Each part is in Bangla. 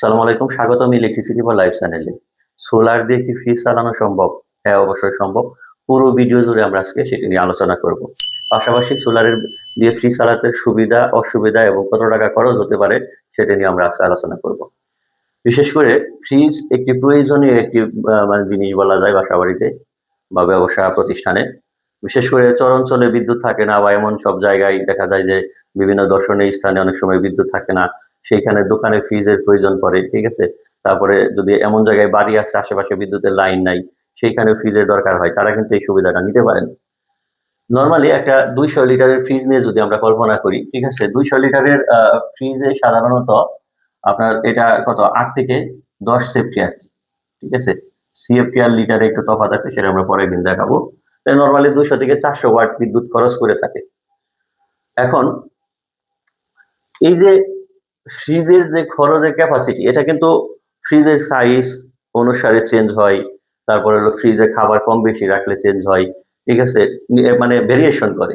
আসসালামু আলাইকুম স্বাগতম ইলেকট্রিসিটি বা লাইফ চ্যানেলে সোলার দিয়ে কি ফ্রিজ চালানো সম্ভব? হ্যাঁ অবশ্যই সম্ভব। পুরো ভিডিও জুড়ে আমরা আজকে সেটি নিয়ে আলোচনা করব। পাশাপাশি সোলারের দিয়ে ফ্রিজ চালাতে সুবিধা, অসুবিধা এবং কত টাকা খরচ হতে পারে সেটা নিয়ে আমরা আজকে আলোচনা করব। বিশেষ করে ফ্রিজ একটি প্রয়োজনীয় একটি মানে জিনিস বলা যায় বাসা বাড়িতে বা ব্যবসা প্রতিষ্ঠানে। বিশেষ করে চরাঞ্চলে বিদ্যুৎ থাকে না বা এমন সব জায়গায় দেখা যায় যে বিভিন্ন দর্শনীয় স্থানে অনেক সময় বিদ্যুৎ থাকে না। সেইখানে দোকানে ফ্রিজের প্রয়োজন পড়ে, ঠিক আছে? তারপরে যদি এমন জায়গায় বাড়ি আছে, আশেপাশে বিদ্যুতের লাইন নাই সেইখানে ফ্রিজের দরকার হয়, তারা কিন্তু এই সুবিধাটা নিতে পারেন নর্মালি একটা দুইশো লিটারের ফ্রিজ নিয়ে যদি আমরা কল্পনা করি, ঠিক আছে? দুইশো লিটারের ফ্রিজে সাধারণত আপনার এটা কত? আট থেকে দশ সেফটি আর কি, ঠিক আছে? সিএফটি আর লিটারে একটু তফাৎ আছে, সেটা আমরা পরের দিন দেখাবো। নর্মালি দুইশো থেকে চারশো ওয়াট বিদ্যুৎ খরচ করে থাকে। এখন এই যে ফ্রিজের যে খরচের ক্যাপাসিটি এটা কিন্তু ফ্রিজের সাইজ অনুসারে চেঞ্জ হয়। তারপরে হলো ফ্রিজে খাবার কম বেশি রাখলে চেঞ্জ হয়। ঠিক আছে? মানে ভেরিয়েশন করে।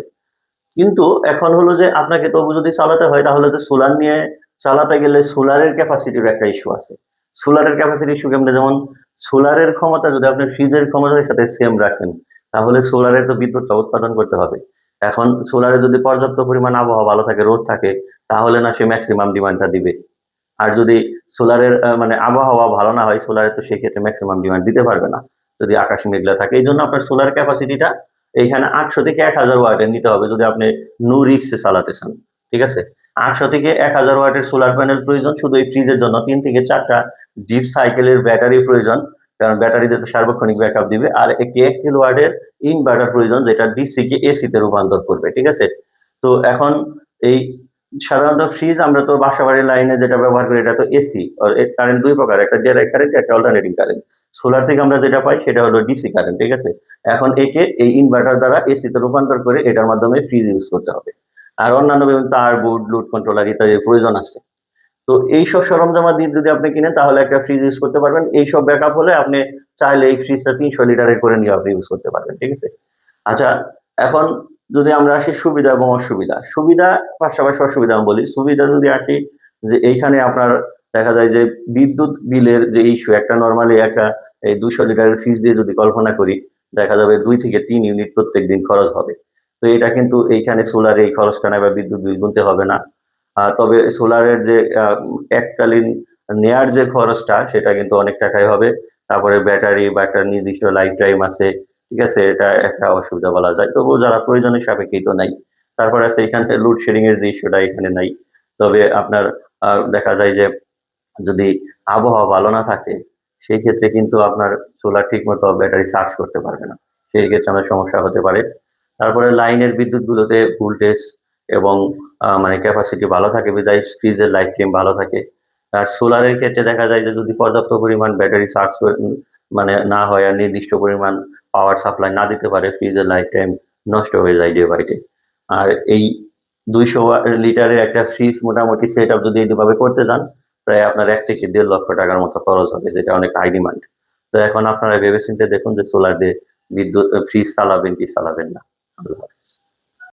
কিন্তু এখন হলো যে আপনাকে তবু যদি চালাতে হয়, তাহলে তো সোলার নিয়ে চালাতে গেলে সোলারের ক্যাপাসিটির একটা ইস্যু আছে। সোলারের ক্যাপাসিটি ইস্যু কেমন? যেমন সোলারের ক্ষমতা যদি আপনি ফ্রিজের ক্ষমতার সাথে সেম রাখেন, তাহলে সোলারের তো বিদ্যুৎটা উৎপাদন করতে হবে। এখন সোলারে যদি পর্যাপ্ত পরিমাণ আবহাওয়া ভালো থাকে, রোদ থাকে, তাহলে না সে ম্যাক্সিমাম ডিমান্ডটা দিবে। আর যদি সোলারের মানে আবহাওয়া ভালো না হয় সোলারে তো সেক্ষেত্রে ম্যাক্সিমাম ডিমান্ড দিতে পারবে না। যদি আকাশ মেঘলা থাকে, এই জন্য আপনার সোলার ক্যাপাসিটিটা এইখানে আটশো থেকে এক হাজার ওয়াটের নিতে হবে, যদি আপনি নো রিক্সে চালাতে চান, ঠিক আছে? আটশো থেকে এক হাজার ওয়াটের সোলার প্যানেল প্রয়োজন, শুধু এই ফ্রিজের জন্য, তিন থেকে চারটা ডিপ সাইকেলের ব্যাটারি প্রয়োজন। কারণ ব্যাটারিতে তো সার্বক্ষণিক ব্যাকআপ দিবে। আর একটি এক কিলো ওয়াটের ইনভার্টার প্রয়োজন যেটা ডিসি কে এসিতে রূপান্তর করবে, ঠিক আছে? তো এখন এই সাধারণত ফ্রিজ আমরা তো বাসা বাড়ির লাইনে যেটা ব্যবহার করি, এটা তো এসি কারেন্ট দুই প্রকার, একটা ডিআরআই কারেন্ট একটা অল্টারনেটিং কারেন্ট সোলার থেকে আমরা যেটা পাই, সেটা হলো ডিসি কারেন্ট ঠিক আছে? এখন একে এই ইনভার্টার দ্বারা এসিতে রূপান্তর করে এটার মাধ্যমে ফ্রিজ ইউজ করতে হবে। আর অন্যান্য তার বোর্ড লুট কন্ট্রোলার ইত্যাদির প্রয়োজন আছে। তো এইসব সরঞ্জামাদি যদি আপনি কিনেন, তাহলে একটা ফ্রিজ ইউজ করতে পারবেন। এইসব ব্যাকআপ হলে আপনি চাইলে এই ফ্রিজটা তিনশো লিটারের করে নিয়ে আপনি ইউজ করতে পারবেন, ঠিক আছে? আচ্ছা এখন যদি আমরা আসি সুবিধা এবং অসুবিধা। সুবিধা পাশাপাশি অসুবিধা আমি বলি। সুবিধা যদি আসি যে এইখানে আপনার দেখা যায় যে বিদ্যুৎ বিলের যে ইস্যু একটা নর্মালি একটা এই দুশো লিটারের ফ্রিজ দিয়ে যদি কল্পনা করি, দেখা যাবে দুই থেকে তিন ইউনিট প্রত্যেক দিন খরচ হবে। তো এটা কিন্তু এইখানে সোলারে এই খরচটা নেই বা বিদ্যুৎ বিল গুনতে হবে না। তবে সোলারের যে এককালীন নেয়ার যে খরচটা, সেটা কিন্তু অনেক টাকাই হবে। তারপরে ব্যাটারি বা একটা নির্দিষ্ট লাইফ টাইম আছে, ঠিক আছে? এটা একটা অসুবিধা বলা যায়। তবুও যারা প্রয়োজনের সাপেক্ষেই তো নাই, তারপরে আছে এখান লোডশেডিং এর যে ইস্যুটা এখানে নাই। তবে আপনার দেখা যায় যে, যদি আবহাওয়া ভালো না থাকে, সেই ক্ষেত্রে কিন্তু আপনার সোলার ঠিক মতো ব্যাটারি চার্জ করতে পারবে না। সেই ক্ষেত্রে আমার সমস্যা হতে পারে। তারপরে লাইনের বিদ্যুৎগুলোতে ভোল্টেজ এবং মানে ক্যাপাসিটি ভালো থাকে, বিদায় ফ্রিজের লাইফ টাইম ভালো থাকে। আর সোলারের ক্ষেত্রে দেখা যায় যে, যদি পর্যাপ্ত পরিমাণ ব্যাটারি চার্জ মানে না হয় আর নির্দিষ্ট পরিমাণ পাওয়ার সাপ্লাই না দিতে পারে ফ্রিজের লাইফ টাইম নষ্ট হয়ে যায় ডে বাই আর এই দুইশো লিটারের একটা ফ্রিজ মোটামুটি সেট আপ যদি এইভাবে করতে যান, প্রায় আপনার এক থেকে দেড় লক্ষ টাকার মতো খরচ হবে, যেটা অনেক হাই ডিমান্ড তো এখন আপনারা ভেবেচিন্তে দেখুন যে সোলার দিয়ে বিদ্যুৎ ফ্রিজ চালাবেন কি চালাবেন না। আল্লাহ হাফেজ।